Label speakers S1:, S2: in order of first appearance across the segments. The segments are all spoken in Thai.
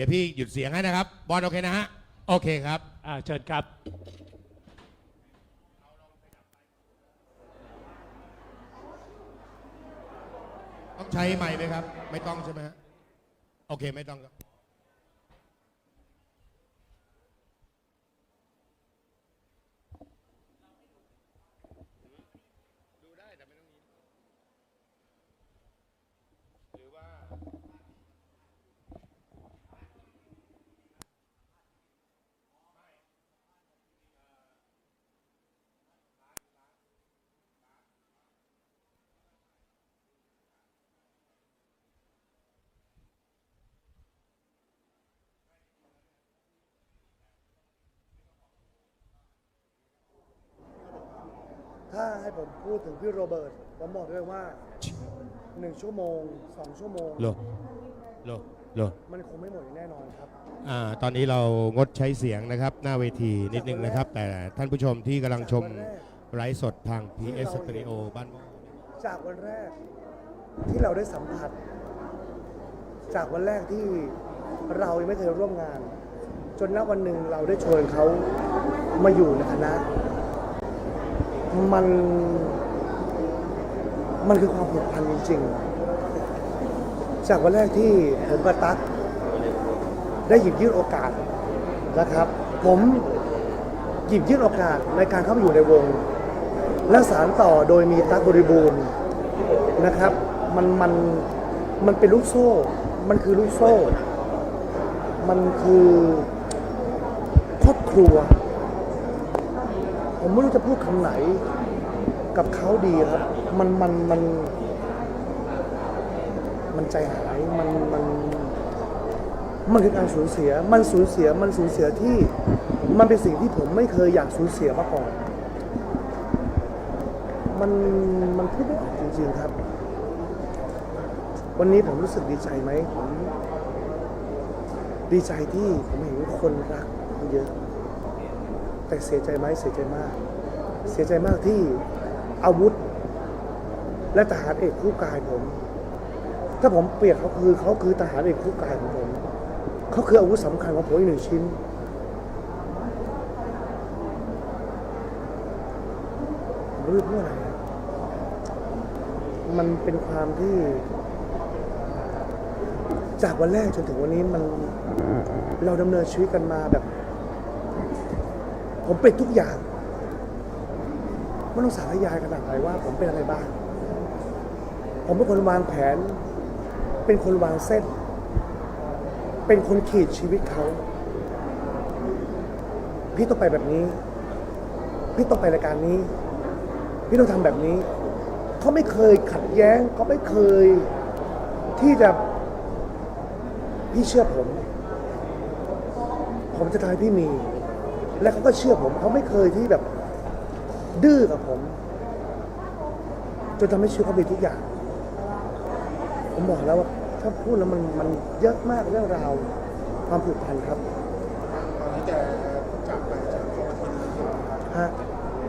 S1: ดี๋ยวพี่หยุดเสียงให้นะครับ บอลโอเคนะฮะ โอเคครับ
S2: อ่าเชิญครับ
S1: ต้องใช้ไมค์ไหมครับ ไม่ต้องใช่ไหมฮะ โอเคไม่ต้องครับดูได้แต่ไม่ต้องมีหรือว่า
S3: ถ้าให้ผมพูดถึงพี่โรเบิร์ตผมบอกเลยว่าหนึ่งชั่วโมงสองชั่วโมง
S1: โลโลโล
S3: มันคงไม่หมดอย่างแน่นอนครับ
S1: อ่าตอนนี้เรางดใช้เสียงนะครับ หน้าเวทีนิดนึงนะครับ แต่ท่านผู้ชมที่กำลังชมไลฟ์สดทาง PS Stereo บ้านหม้อ
S3: จากวันแรกที่เราได้สัมผัส จากวันแรกที่เรายังไม่เคยร่วมงาน จนณวันหนึ่งเราได้ชวนเขามาอยู่ในคณะ มัน มันคือความผูกพันจริงๆ จากวันแรกที่ผมกับตั๊กได้หยิบยื่นโอกาสนะครับ ผมหยิบยื่นโอกาสในการเข้าไปอยู่ในวง และสารต่อโดยมีตั๊กบริบูรณ์นะครับ มันมันมันเป็นลูกโซ่ มันคือลูกโซ่ มันคือครอบครัว ผมไม่รู้จะพูดคำไหนกับเขาดีครับ มันมันมันมันใจหายมันมันมันคือการสูญเสีย มันสูญเสีย มันสูญเสียที่ มันเป็นสิ่งที่ผมไม่เคยอยากสูญเสียมาก่อน มันมันพูดไม่ออกจริงๆครับ วันนี้ผมรู้สึกดีใจไหมผมดีใจที่ผมเห็นคนรักเยอะ แต่เสียใจไหมเสียใจมาก เสียใจมากที่อาวุธ และทหารเอกคู่กายผม ถ้าผมเปรียบเขาคือเขาคือทหารเอกคู่กายของผมเขาคืออาวุธสำคัญของผมอีกหนึ่งชิ้น ผมรู้เพื่ออะไรมันเป็นความที่ จากวันแรกจนถึงวันนี้มันเราดำเนินชีวิตกันมาแบบ ผมเป็นทุกอย่างไม่ต้องสารยายขนาดไหนว่า ผมเป็นอะไรบ้าง ผมเป็นคนวางแผน เป็นคนวางเส้น เป็นคนขีดชีวิตเขา พี่ต้องไปแบบนี้ พี่ต้องไปรายการนี้ พี่ต้องทำแบบนี้ เขาไม่เคยขัดแย้ง เขาไม่เคยที่จะพี่เชื่อผม ผมจะทำให้พี่มี และเขาก็เชื่อผมเขาไม่เคยที่แบบดื้อกับผม จนทำให้ชีวิตเขามีทุกอย่าง ผมบอกแล้วว่าถ้าพูดแล้วมันมันเยอะมากเรื่องราวความผูกพันครับ
S4: ตอนที่แกจากไปจากโลกวันนี้
S3: ฮะ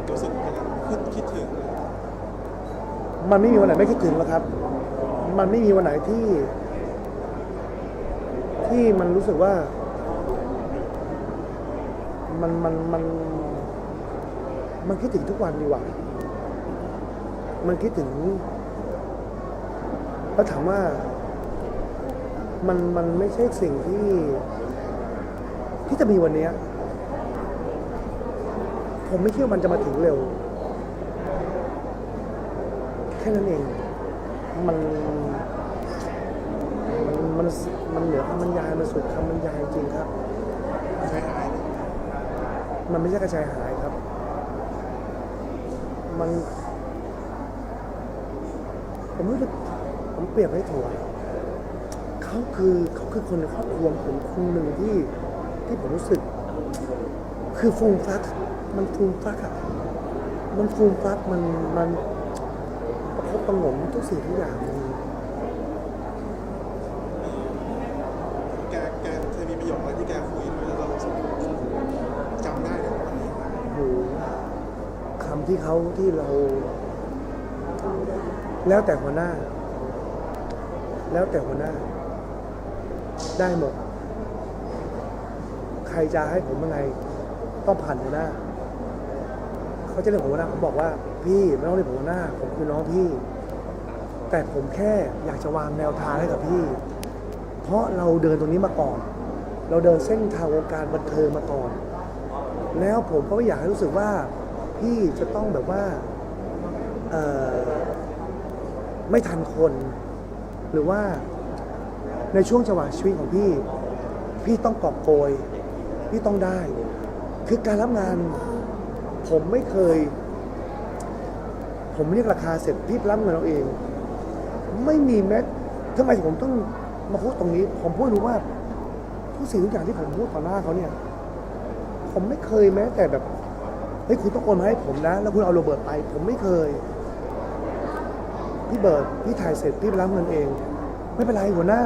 S4: รู้สึกยังไงคิดคิดถึง
S3: มันไม่มีวันไหนไม่คิดถึงหรอกครับ มันไม่มีวันไหนที่ ที่มันรู้สึกว่า มันมันมันมันคิดถึงทุกวันดีกว่า มันคิดถึงแล้วถามว่า มันมันไม่ใช่สิ่งที่ ที่จะมีวันนี้ ผมไม่คิดว่ามันจะมาถึงเร็ว แค่นั้นเอง มัน มัน มัน มันเหนือคำบรรยาย มันสุดคำบรรยายจริงครับ
S4: ใช้หาย
S3: มันไม่ใช่กระชายหายครับ มัน ผมรู้สึกผมเปรียบให้ถูกอะเขาคือเขาคือคนในครอบครัวผมคนหนึ่งที่ที่ผมรู้สึก คือฟูมฟัก มันฟูมฟักอะมันฟูมฟักมันมันประคบประหงมทุกสิ่งทุกอย่างมัน
S4: แกแกเคยมีประโยคอะไรที่แกคุยด้วยแล้วเรารู้สึกจำได้เลยวันนี้
S3: โอ้โหคำ ที่เขาที่เรา แล้วแต่หัวหน้า แล้วแต่หัวหน้า ได้หมด ใครจะให้ผมยังไง ต้องผ่านหัวหน้า เขาจะเรียกผมหัวหน้าผมบอกว่า พี่ไม่ต้องเรียกผมหัวหน้า ผมคือน้องพี่ แต่ผมแค่อยากจะวางแนวทางให้กับพี่ เพราะเราเดินตรงนี้มาก่อน เราเดินเส้นทางวงการบันเทิงมาก่อน แล้วผมก็ไม่อยากให้รู้สึกว่า พี่จะต้องแบบว่าไม่ทันคน หรือว่าในช่วงจังหวะชีวิตของพี่ พี่ต้องกอบโกย พี่ต้องได้ คือการรับงาน ผมไม่เคย ผมเรียกราคาเสร็จพี่รับเงินเราเอง ไม่มีแม้ทำไมผมต้องมาพูดตรงนี้ ผมพูดรู้ว่าทุกสิ่งทุกอย่างที่ผมพูดต่อหน้าเขาเนี่ย ผมไม่เคยแม้แต่แบบ ฮ้ยคุณต้องโอนมาให้ผมนะ แล้วคุณเอาโรเบิร์ตไป ผมไม่เคย พี่เบิร์ดพี่ถ่ายเสร็จพี่ไปรับเงินเอง ไม่เป็นไรหัวหน้า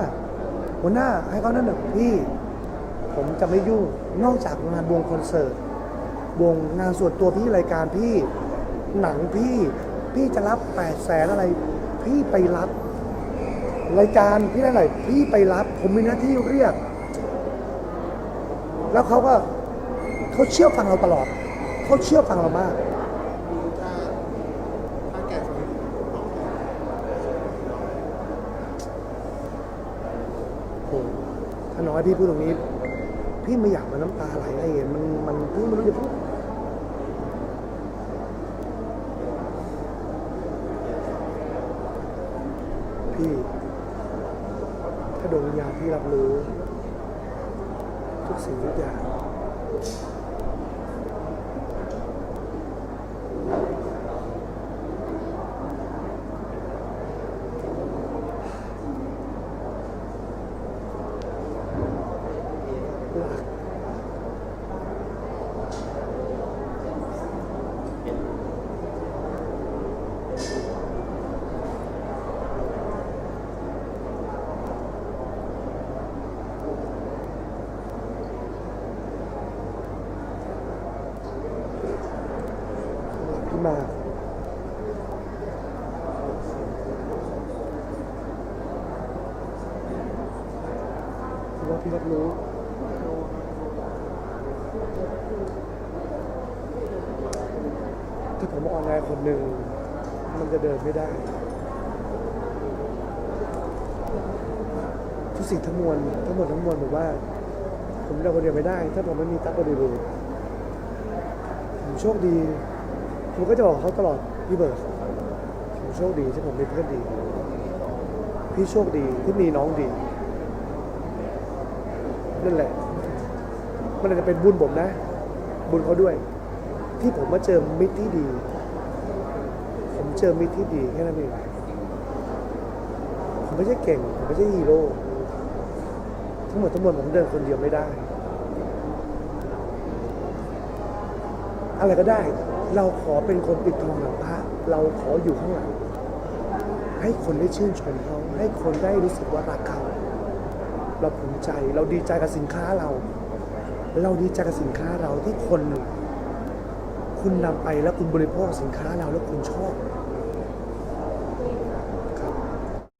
S3: หัวหน้าให้เขานั่นน่ะพี่ ผมจะไม่ยุ่งนอกจากงานวงคอนเสิร์ตวงงานส่วนตัวพี่รายการพี่หนังพี่พี่จะรับแปดแสนอะไร พี่ไปรับ รายการพี่ได้อะไรพี่ไปรับ ผมมีหน้าที่เรียก แล้วเขาก็เขาเชื่อฟังเราตลอด เขาเชื่อฟังเรามาก
S4: ถ้าง
S3: ถ้าน้อยพี่พูดตรงนี้ พี่ไม่อยากมาน้ำตาไหลอะไรเงี้ยมันมันพี่ไม่รู้จะพูดพี่ ถ้าดวงวิญญาณพี่รับรู้ ทุกสิ่งทุกอย่าง มา ว่าพี่รับรู้ถ้าผมออนไลน์คนหนึ่ง มันจะเดินไม่ได้ ทุกสิ่งทั้งมวลทั้งหมดทั้งมวลผมว่า ผมเดินคนเดียวไม่ได้ ถ้าผมไม่มีตั๊กบริบูรณ์ผมโชคดี ผมก็จะบอกเขาตลอดพี่เบิร์ดผมโชคดีที่ผมมีเพื่อนดี พี่โชคดีที่มีน้องดีนั่นแหละ มันอาจจะเป็นบุญผมนะ บุญเขาด้วย ที่ผมมาเจอมิตรที่ดี ผมเจอมิตรที่ดีแค่นั้นเองผมไม่ใช่เก่ง ผมไม่ใช่ฮีโร่ทั้งหมดทั้งมวลผมเดินคนเดียวไม่ได้ อะไรก็ได้ เราขอเป็นคนปิดทองหลังพระเราขออยู่ข้างหลัง ให้คนได้ชื่นชมเขาให้คนได้รู้สึกว่ารักเขาเราภูมิใจ เราดีใจกับสินค้าเรา เราดีใจกับสินค้าเราที่คน คุณนำไปแล้วคุณบริโภคสินค้าเราแล้วคุณชอบ